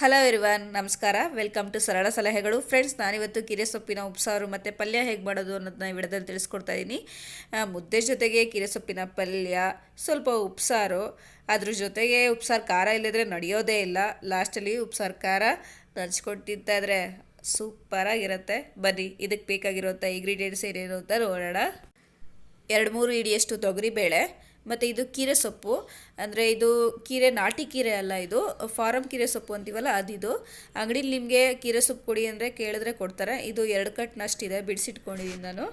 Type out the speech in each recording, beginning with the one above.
Hello ಇರುವನ್ ನಮಸ್ಕಾರ. Welcome to ಸರಳ ಸಲಹೆಗಳು. ಫ್ರೆಂಡ್ಸ್ ನಾನಿವತ್ತು ಕಿರೆ ಸೊಪ್ಪಿನ ಉಪ್ಸಾರು ಮತ್ತು ಪಲ್ಯ ಹೇಗೆ ಮಾಡೋದು ಅನ್ನೋದನ್ನ ಈ ವಿಡದಲ್ಲಿ ತಿಳಿಸ್ಕೊಡ್ತಾ ಇದ್ದೀನಿ ಮುದ್ದೆ ಜೊತೆಗೆ ಕಿರೆ ಸೊಪ್ಪಿನ ಪಲ್ಯ, ಸ್ವಲ್ಪ ಉಪ್ಸಾರು. ಅದ್ರ ಜೊತೆಗೆ ಉಪ್ಸಾರು ಖಾರ ಇಲ್ಲದ್ರೆ ನಡೆಯೋದೇ ಇಲ್ಲ. ಲಾಸ್ಟಲ್ಲಿ ಉಪ್ಸಾರು ಖಾರ ನಂಚ್ಕೊಟ್ಟಿದ್ದಾದರೆ ಸೂಪರಾಗಿರುತ್ತೆ. ಬನ್ನಿ, ಇದಕ್ಕೆ ಬೇಕಾಗಿರೋಂಥ ಇಂಗ್ರೀಡಿಯೆಂಟ್ಸ್ ಏನೇನು ಅಂತ ನೋಡೋಣ. ಎರಡು ಮೂರು ಇಡಿಯಷ್ಟು ತೊಗರಿಬೇಳೆ ಮತ್ತು ಇದು ಕೀರೆ ಸೊಪ್ಪು. ಅಂದರೆ ಇದು ಕೀರೆ, ನಾಟಿ ಕೀರೆ ಅಲ್ಲ ಇದು. ಫಾರಮ್ ಕೀರೆ ಸೊಪ್ಪು ಅಂತೀವಲ್ಲ, ಅದಿದು. ಅಂಗಡೀಲಿ ನಿಮಗೆ ಕೀರೆ ಸೊಪ್ಪು ಕೊಡಿ ಅಂದರೆ ಕೇಳಿದ್ರೆ ಕೊಡ್ತಾರೆ. ಇದು ಎರಡು ಕಟ್ನಷ್ಟಿದೆ ಬಿಡಿಸಿಟ್ಕೊಂಡಿದ್ದೀನಿ ನಾನು.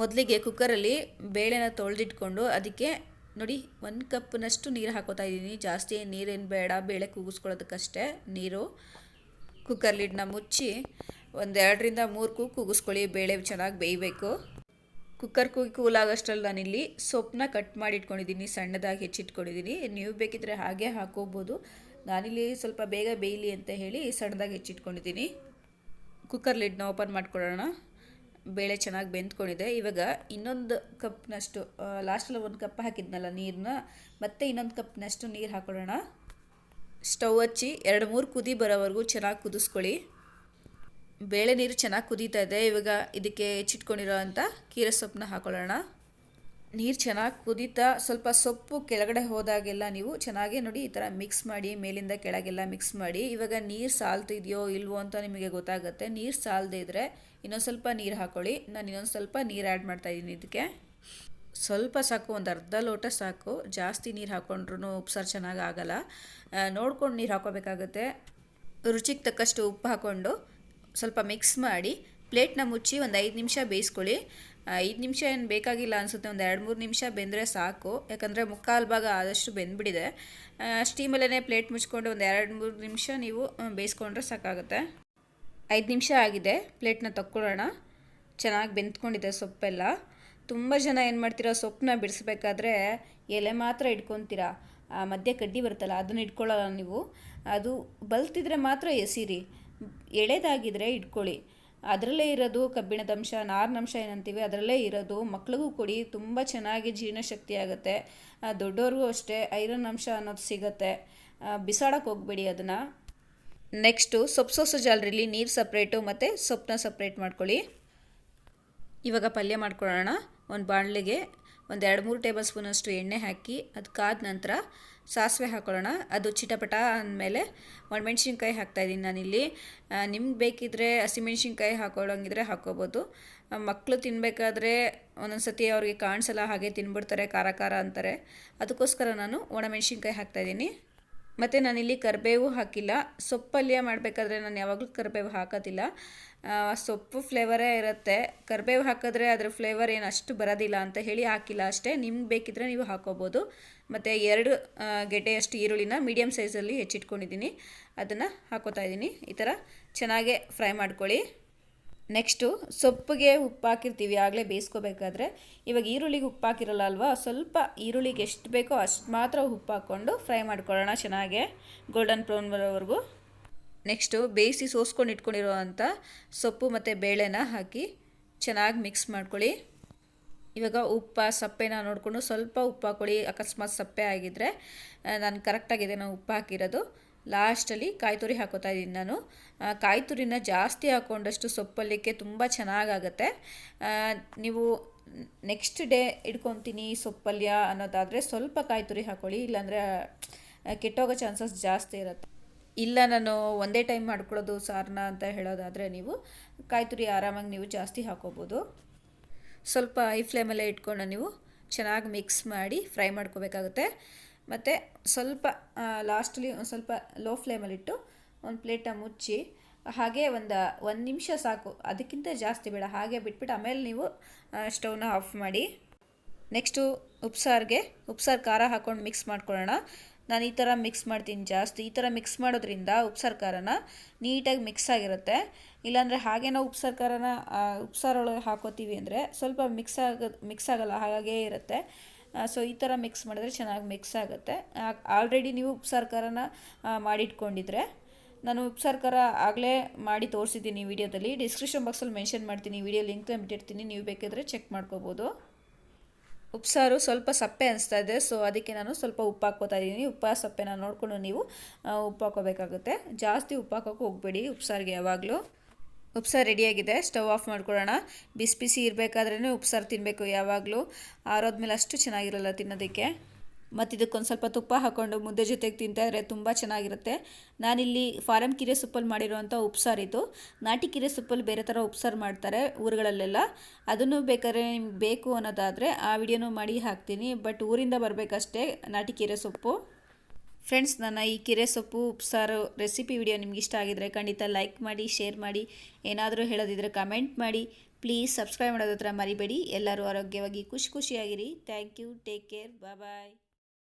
ಮೊದಲಿಗೆ ಕುಕ್ಕರಲ್ಲಿ ಬೇಳೆನ ತೊಳೆದಿಟ್ಕೊಂಡು ಅದಕ್ಕೆ ನೋಡಿ, ಒಂದು ಕಪ್ನಷ್ಟು ನೀರು ಹಾಕೋತಾ ಇದ್ದೀನಿ ಜಾಸ್ತಿ ನೀರೇನು ಬೇಡ, ಬೇಳೆ ಕೂಗಿಸ್ಕೊಳ್ಳೋದಕ್ಕಷ್ಟೇ ನೀರು. ಕುಕ್ಕರ್ ಲಿಡ್ನ ಮುಚ್ಚಿ ಒಂದೆರಡರಿಂದ ಮೂರು ಕೂಗು ಕೂಗಿಸ್ಕೊಳ್ಳಿ, ಬೇಳೆ ಚೆನ್ನಾಗಿ ಬೇಯಬೇಕು. ಕುಕ್ಕರ್ ಕೂಗಿ ಕೂಲ್ ಆಗೋಷ್ಟರಲ್ಲಿ ನಾನಿಲ್ಲಿ ಸೊಪ್ಪನ್ನ ಕಟ್ ಮಾಡಿ ಇಟ್ಕೊಂಡಿದ್ದೀನಿ ಸಣ್ಣದಾಗಿ ಹೆಚ್ಚಿಟ್ಕೊಂಡಿದ್ದೀನಿ. ನೀವು ಬೇಕಿದ್ರೆ ಹಾಗೆ ಹಾಕೋಬೋದು ನಾನಿಲ್ಲಿ ಸ್ವಲ್ಪ ಬೇಗ ಬೇಯಲಿ ಅಂತ ಹೇಳಿ ಸಣ್ಣದಾಗಿ ಹೆಚ್ಚಿಟ್ಕೊಂಡಿದ್ದೀನಿ. ಕುಕ್ಕರ್ ಲಿಡ್ನ ಓಪನ್ ಮಾಡ್ಕೊಳ್ಳೋಣ. ಬೇಳೆ ಚೆನ್ನಾಗಿ ಬೆಂದ್ಕೊಂಡಿದೆ. ಇವಾಗ ಇನ್ನೊಂದು ಕಪ್ನಷ್ಟು ಲಾಸ್ಟಲ್ಲಿ ಒಂದು ಕಪ್ ಹಾಕಿದ್ನಲ್ಲ ನೀರನ್ನ ಮತ್ತೆ ಇನ್ನೊಂದು ಕಪ್ನಷ್ಟು ನೀರು ಹಾಕೊಳ್ಳೋಣ. ಸ್ಟವ್ ಹಚ್ಚಿ ಎರಡು ಮೂರು ಕುದಿ ಬರೋವರೆಗೂ ಚೆನ್ನಾಗಿ ಕುದಿಸ್ಕೊಳ್ಳಿ. ಬೇಳೆ ನೀರು ಚೆನ್ನಾಗಿ ಕುದೀತಾ ಇದೆ, ಇವಾಗ ಇದಕ್ಕೆ ಹೆಚ್ಚಿಟ್ಕೊಂಡಿರೋ ಅಂಥ ಕೀರೆ ಸೊಪ್ಪನ್ನ ಹಾಕೊಳ್ಳೋಣ. ನೀರು ಚೆನ್ನಾಗಿ ಕುದೀತಾ, ಸ್ವಲ್ಪ ಸೊಪ್ಪು ಕೆಳಗಡೆ ಹೋದಾಗೆಲ್ಲ ನೀವು ಚೆನ್ನಾಗಿ ನೋಡಿ ಈ ಥರ ಮಿಕ್ಸ್ ಮಾಡಿ, ಮೇಲಿಂದ ಕೆಳಗೆಲ್ಲ ಮಿಕ್ಸ್ ಮಾಡಿ, ಇವಾಗ ನೀರು ಸಾಲ್ತಿದೆಯೋ ಇಲ್ವೋ ಅಂತ ನಿಮಗೆ ಗೊತ್ತಾಗುತ್ತೆ. ನೀರು ಸಾಲದೇ ಇದ್ದರೆ ಇನ್ನೊಂದು ಸ್ವಲ್ಪ ನೀರು ಹಾಕೊಳ್ಳಿ. ನಾನು ಇನ್ನೊಂದು ಸ್ವಲ್ಪ ನೀರು ಆ್ಯಡ್ ಮಾಡ್ತಾಯಿದ್ದೀನಿ ಇದಕ್ಕೆ ಸ್ವಲ್ಪ ಸಾಕು, ಒಂದು ಅರ್ಧ ಲೋಟ ಸಾಕು. ಜಾಸ್ತಿ ನೀರು ಹಾಕ್ಕೊಂಡ್ರೂ ಉಪ್ಸಾರು ಚೆನ್ನಾಗಿ ಆಗೋಲ್ಲ. ನೋಡ್ಕೊಂಡು ನೀರು ಹಾಕೋಬೇಕಾಗುತ್ತೆ. ರುಚಿಗೆ ತಕ್ಕಷ್ಟು ಉಪ್ಪು ಹಾಕ್ಕೊಂಡು ಸ್ವಲ್ಪ ಮಿಕ್ಸ್ ಮಾಡಿ ಪ್ಲೇಟ್ನ ಮುಚ್ಚಿ ಒಂದು ಐದು ನಿಮಿಷ ಬೇಯಿಸ್ಕೊಳ್ಳಿ. ಐದು ನಿಮಿಷ ಏನು ಬೇಕಾಗಿಲ್ಲ ಅನಿಸುತ್ತೆ, ಒಂದು ಎರಡು ಮೂರು ನಿಮಿಷ ಬೆಂದರೆ ಸಾಕು. ಯಾಕಂದರೆ ಮುಕ್ಕಾಲು ಭಾಗ ಆದಷ್ಟು ಬೆಂದ್ಬಿಟ್ಟಿದೆ. ಸ್ಟೀಮಲ್ಲೇ ಪ್ಲೇಟ್ ಮುಚ್ಕೊಂಡು ಒಂದು ಎರಡು ಮೂರು ನಿಮಿಷ ನೀವು ಬೇಯಿಸ್ಕೊಂಡ್ರೆ ಸಾಕಾಗುತ್ತೆ. ಐದು ನಿಮಿಷ ಆಗಿದೆ ಪ್ಲೇಟ್ನ ತಕ್ಕೊಳ್ಳೋಣ. ಚೆನ್ನಾಗಿ ಬೆಂದ್ಕೊಂಡಿದೆ ಸೊಪ್ಪೆಲ್ಲ. ತುಂಬ ಜನ ಏನು ಮಾಡ್ತೀರಾ, ಸೊಪ್ಪನ್ನ ಬಿಡಿಸ್ಬೇಕಾದ್ರೆ ಎಲೆ ಮಾತ್ರ ಇಟ್ಕೊತೀರಾ. ಮಧ್ಯೆ ಕಡ್ಡಿ ಬರುತ್ತಲ್ಲ, ಅದನ್ನು ಇಟ್ಕೊಳ್ಳಲ್ಲ ನೀವು. ಅದು ಬಲ್ತಿದ್ರೆ ಮಾತ್ರ ಎಸಿರಿ. ಎಳೆದಾಗಿದ್ರೆ ಇಟ್ಕೊಳ್ಳಿ. ಅದರಲ್ಲೇ ಇರೋದು ಕಬ್ಬಿಣದ ಅಂಶ ಏನಂತೀವಿ, ಅದರಲ್ಲೇ ಇರೋದು. ಮಕ್ಳಿಗೂ ಕೊಡಿ, ತುಂಬ ಚೆನ್ನಾಗಿ ಜೀರ್ಣಶಕ್ತಿ ಆಗುತ್ತೆ. ದೊಡ್ಡವ್ರಿಗೂ ಅಷ್ಟೇ ಐರನ್ ಅಂಶ ಅನ್ನೋದು ಸಿಗುತ್ತೆ. ಬಿಸಾಡಕ್ಕೆ ಹೋಗಬೇಡಿ ಅದನ್ನು. ನೆಕ್ಸ್ಟು, ಸೊಪ್ಪು ಸೊಸು ಜಾಲರಿಲಿ ನೀರು ಸಪ್ರೇಟು ಮತ್ತು ಸೊಪ್ಪನ್ನ ಸಪ್ರೇಟ್ ಮಾಡ್ಕೊಳ್ಳಿ. ಇವಾಗ ಪಲ್ಯ ಮಾಡ್ಕೊಳ್ಳೋಣ. ಒಂದು ಬಾಣಲೆಗೆ ಒಂದು ಎರಡು ಮೂರು ಟೇಬಲ್ ಸ್ಪೂನಷ್ಟು ಎಣ್ಣೆ ಹಾಕಿ ಅದು ಕಾದ ನಂತರ ಸಾಸಿವೆ ಹಾಕೊಳ್ಳೋಣ. ಅದು ಚಿಟಪಟ ಅಂದಮೇಲೆ ಒಣಮೆಣ್ಸಿನ್ಕಾಯಿ ಹಾಕ್ತಾಯಿದ್ದೀನಿ ನಾನಿಲ್ಲಿ. ನಿಮ್ಗೆ ಬೇಕಿದ್ರೆ ಹಸಿಮೆಣ್ಸಿನ್ಕಾಯಿ ಹಾಕೊಳ್ಳೋಂಗಿದ್ರೆ ಹಾಕ್ಕೋಬೋದು. ಮಕ್ಕಳು ತಿನ್ನಬೇಕಾದ್ರೆ ಒಂದೊಂದು ಸತಿ ಅವ್ರಿಗೆ ಕಾಣಿಸಲ್ಲ, ಹಾಗೆ ತಿನ್ಬಿಡ್ತಾರೆ, ಖಾರ ಖಾರ ಅಂತಾರೆ. ಅದಕ್ಕೋಸ್ಕರ ನಾನು ಒಣಮೆಣ್ಸಿನ್ಕಾಯಿ ಹಾಕ್ತಾಯಿದ್ದೀನಿ ಮತ್ತು ನಾನಿಲ್ಲಿ ಕರಿಬೇವು ಹಾಕಿಲ್ಲ. ಸೊಪ್ಪಲ್ಯ ಮಾಡಬೇಕಾದ್ರೆ ನಾನು ಯಾವಾಗಲೂ ಕರಿಬೇವು ಹಾಕೋದಿಲ್ಲ. ಸೊಪ್ಪು ಫ್ಲೇವರೇ ಇರುತ್ತೆ. ಕರಿಬೇವು ಹಾಕಿದ್ರೆ ಅದರ ಫ್ಲೇವರ್ ಏನು ಅಷ್ಟು ಬರೋದಿಲ್ಲ ಅಂತ ಹೇಳಿ ಹಾಕಿಲ್ಲ ಅಷ್ಟೇ. ನಿಮ್ಗೆ ಬೇಕಿದ್ರೆ ನೀವು ಹಾಕೋಬೋದು. ಮತ್ತು ಎರಡು ಗೆಡ್ಡೆಯಷ್ಟು ಈರುಳ್ಳಿನ ಮೀಡಿಯಮ್ ಸೈಜಲ್ಲಿ ಹೆಚ್ಚಿಟ್ಕೊಂಡಿದ್ದೀನಿ. ಅದನ್ನು ಹಾಕೋತಾ ಇದ್ದೀನಿ. ಈ ಥರ ಚೆನ್ನಾಗೆ ಫ್ರೈ ಮಾಡ್ಕೊಳ್ಳಿ. ನೆಕ್ಸ್ಟು ಸೊಪ್ಪಿಗೆ ಉಪ್ಪು ಹಾಕಿರ್ತೀವಿ ಆಗಲೇ ಬೇಯಿಸ್ಕೋಬೇಕಾದ್ರೆ. ಇವಾಗ ಈರುಳ್ಳಿಗೆ ಉಪ್ಪು ಹಾಕಿರಲ್ಲ ಅಲ್ವಾ? ಸ್ವಲ್ಪ ಈರುಳ್ಳಿಗೆ ಎಷ್ಟು ಬೇಕೋ ಅಷ್ಟು ಮಾತ್ರ ಉಪ್ಪು ಹಾಕ್ಕೊಂಡು ಫ್ರೈ ಮಾಡ್ಕೊಳ್ಳೋಣ ಚೆನ್ನಾಗೆ ಗೋಲ್ಡನ್ ಬ್ರೌನ್ ಬರೋವರೆಗೂ. ನೆಕ್ಸ್ಟು ಬೇಯಿಸಿ ಸೋಸ್ಕೊಂಡು ಇಟ್ಕೊಂಡಿರೋ ಅಂಥ ಸೊಪ್ಪು ಮತ್ತು ಬೇಳೆನ ಹಾಕಿ ಚೆನ್ನಾಗಿ ಮಿಕ್ಸ್ ಮಾಡ್ಕೊಳ್ಳಿ. ಇವಾಗ ಉಪ್ಪ, ಸಪ್ಪೆನ ನೋಡಿಕೊಂಡು ಸ್ವಲ್ಪ ಉಪ್ಪು ಹಾಕೊಳ್ಳಿ ಅಕಸ್ಮಾತ್ ಸಪ್ಪೆ ಆಗಿದ್ದರೆ ನಾನು ಕರೆಕ್ಟಾಗಿದೆ ನಾನು ಉಪ್ಪು ಹಾಕಿರೋದು ಲಾಸ್ಟಲ್ಲಿ ಕಾಯಿ ತುರಿ ಹಾಕೋತಾ ಇದ್ದೀನಿ ನಾನು. ಕಾಯಿ ತುರಿನ ಜಾಸ್ತಿ ಹಾಕ್ಕೊಂಡಷ್ಟು ಸೊಪ್ಪಲ್ಲಿಕ್ಕೆ ತುಂಬ ಚೆನ್ನಾಗಾಗತ್ತೆ. ನೀವು ನೆಕ್ಸ್ಟ್ ಡೇ ಇಟ್ಕೊತೀನಿ ಸೊಪ್ಪಲ್ಯ ಅನ್ನೋದಾದರೆ ಸ್ವಲ್ಪ ಕಾಯಿ ತುರಿ ಹಾಕೊಳ್ಳಿ, ಇಲ್ಲಾಂದರೆ ಕೆಟ್ಟೋಗೋ ಚಾನ್ಸಸ್ ಜಾಸ್ತಿ ಇರುತ್ತೆ. ಇಲ್ಲ, ನಾನು ಒಂದೇ ಟೈಮ್ ಮಾಡ್ಕೊಳ್ಳೋದು ಸಾರನ್ನ ಅಂತ ಹೇಳೋದಾದರೆ ನೀವು ಕಾಯಿ ತುರಿ ಆರಾಮಾಗಿ ನೀವು ಜಾಸ್ತಿ ಹಾಕೋಬೋದು. ಸ್ವಲ್ಪ ಐ ಫ್ಲೇಮಲ್ಲೇ ಇಟ್ಕೊಂಡು ನೀವು ಚೆನ್ನಾಗಿ ಮಿಕ್ಸ್ ಮಾಡಿ ಫ್ರೈ ಮಾಡ್ಕೋಬೇಕಾಗುತ್ತೆ. ಮತ್ತು ಸ್ವಲ್ಪ ಲಾಸ್ಟಲ್ಲಿ ಒಂದು ಸ್ವಲ್ಪ ಲೋ ಫ್ಲೇಮಲ್ಲಿಟ್ಟು ಒಂದು ಪ್ಲೇಟನ್ನು ಮುಚ್ಚಿ, ಹಾಗೆ ಒಂದು ಒಂದು ನಿಮಿಷ ಸಾಕು. ಅದಕ್ಕಿಂತ ಜಾಸ್ತಿ ಬೇಡ. ಹಾಗೆ ಬಿಟ್ಬಿಟ್ಟು ಆಮೇಲೆ ನೀವು ಸ್ಟವ್ನ ಆಫ್ ಮಾಡಿ. ನೆಕ್ಸ್ಟು ಉಪ್ಸಾರಿಗೆ, ಉಪ್ಸಾರು ಖಾರ ಹಾಕ್ಕೊಂಡು ಮಿಕ್ಸ್ ಮಾಡ್ಕೊಳ್ಳೋಣ. ನಾನು ಈ ಥರ ಮಿಕ್ಸ್ ಮಾಡ್ತೀನಿ ಜಾಸ್ತಿ. ಈ ಥರ ಮಿಕ್ಸ್ ಮಾಡೋದ್ರಿಂದ ಉಪ್ಸಾರು ಖಾರನ ನೀಟಾಗಿ ಮಿಕ್ಸ್ ಆಗಿರುತ್ತೆ. ಇಲ್ಲಾಂದರೆ ಹಾಗೆ ನಾವು ಉಪ್ಸಾರು ಖಾರನ ಉಪ್ಸಾರೊಳಗೆ ಹಾಕೋತೀವಿ ಅಂದರೆ ಸ್ವಲ್ಪ ಮಿಕ್ಸ್ ಆಗ ಮಿಕ್ಸ್ ಆಗಲ್ಲ. ಹಾಗೇ ಇರುತ್ತೆ. ಸೊ ಈ ಥರ ಮಿಕ್ಸ್ ಮಾಡಿದ್ರೆ ಚೆನ್ನಾಗಿ ಮಿಕ್ಸ್ ಆಗುತ್ತೆ. ಆಲ್ರೆಡಿ ನೀವು ಉಪ್ಸಾರು ಖಾರನ ಮಾಡಿಟ್ಕೊಂಡಿದ್ರೆ, ನಾನು ಉಪ್ಸಾರು ಖಾರ ಆಗಲೇ ಮಾಡಿ ತೋರಿಸಿದ್ದೀನಿ ವಿಡಿಯೋದಲ್ಲಿ. ಡಿಸ್ಕ್ರಿಪ್ಷನ್ ಬಾಕ್ಸಲ್ಲಿ ಮೆನ್ಷನ್ ಮಾಡ್ತೀನಿ ವಿಡಿಯೋ ಲಿಂಕ್ ಬಿಟ್ಟಿರ್ತೀನಿ ನೀವು ಬೇಕಿದ್ರೆ ಚೆಕ್ ಮಾಡ್ಕೋಬೋದು. ಉಪ್ಸಾರು ಸ್ವಲ್ಪ ಸಪ್ಪೆ ಅನಿಸ್ತಾ ಇದೆ ಸೊ ಅದಕ್ಕೆ ನಾನು ಸ್ವಲ್ಪ ಉಪ್ಪು ಹಾಕ್ಕೋತಾ ಇದ್ದೀನಿ ಉಪ್ಪ ಸಪ್ಪೆನ ನೋಡಿಕೊಂಡು ನೀವು ಉಪ್ಪು ಹಾಕೋಬೇಕಾಗುತ್ತೆ ಜಾಸ್ತಿ ಉಪ್ಪು ಹಾಕೋಕೆ ಹೋಗಬೇಡಿ ಉಪ್ಸಾರಿಗೆ ಯಾವಾಗಲೂ. ಉಪ್ಸಾರು ರೆಡಿಯಾಗಿದೆ ಸ್ಟವ್ ಆಫ್ ಮಾಡ್ಕೊಳ್ಳೋಣ. ಬಿಸಿ ಬಿಸಿ ಇರಬೇಕಾದ್ರೇ ಉಪ್ಸಾರು ತಿನ್ನಬೇಕು ಯಾವಾಗಲೂ. ಆರೋದ್ಮೇಲೆ ಅಷ್ಟು ಚೆನ್ನಾಗಿರಲ್ಲ ತಿನ್ನೋದಕ್ಕೆ. ಮತ್ತು ಇದಕ್ಕೊಂದು ಸ್ವಲ್ಪ ತುಪ್ಪ ಹಾಕ್ಕೊಂಡು ಮುದ್ದೆ ಜೊತೆಗೆ ತಿಂತಾಯಿದ್ರೆ ತುಂಬ ಚೆನ್ನಾಗಿರುತ್ತೆ. ನಾನಿಲ್ಲಿ ಫಾರಮ್ ಕಿರೆ ಸೊಪ್ಪಲ್ಲಿ ಮಾಡಿರೋವಂಥ ಉಪ್ಸಾರಿದು. ನಾಟಿ ಕಿರೆ ಸೊಪ್ಪಲ್ಲಿ ಬೇರೆ ಥರ ಉಪ್ಸಾರು ಮಾಡ್ತಾರೆ ಊರುಗಳಲ್ಲೆಲ್ಲ. ಅದನ್ನು ಬೇಕಾದ್ರೆ ನಿಮ್ಗೆ ಬೇಕು ಅನ್ನೋದಾದರೆ ಆ ವಿಡಿಯೋನೂ ಮಾಡಿ ಹಾಕ್ತೀನಿ. ಬಟ್ ಊರಿಂದ ಬರಬೇಕಷ್ಟೇ ನಾಟಿ ಕೀರೆ ಸೊಪ್ಪು. ಫ್ರೆಂಡ್ಸ್ ನನ್ನ ಈ ಕಿರೆ ಸೊಪ್ಪು, ಉಪ್ಸಾರು ರೆಸಿಪಿ ವಿಡಿಯೋ ನಿಮ್ಗೆ ಇಷ್ಟ ಆಗಿದ್ರೆ ಖಂಡಿತ ಲೈಕ್ ಮಾಡಿ ಶೇರ್ ಮಾಡಿ. ಏನಾದರೂ ಹೇಳೋದಿದ್ರೆ ಕಮೆಂಟ್ ಮಾಡಿ. ಪ್ಲೀಸ್ ಸಬ್ಸ್ಕ್ರೈಬ್ ಮಾಡೋದ್ರ ಮರಿಬೇಡಿ. ಎಲ್ಲರೂ ಆರೋಗ್ಯವಾಗಿ ಖುಷಿ ಖುಷಿಯಾಗಿರಿ. Thank you take care bye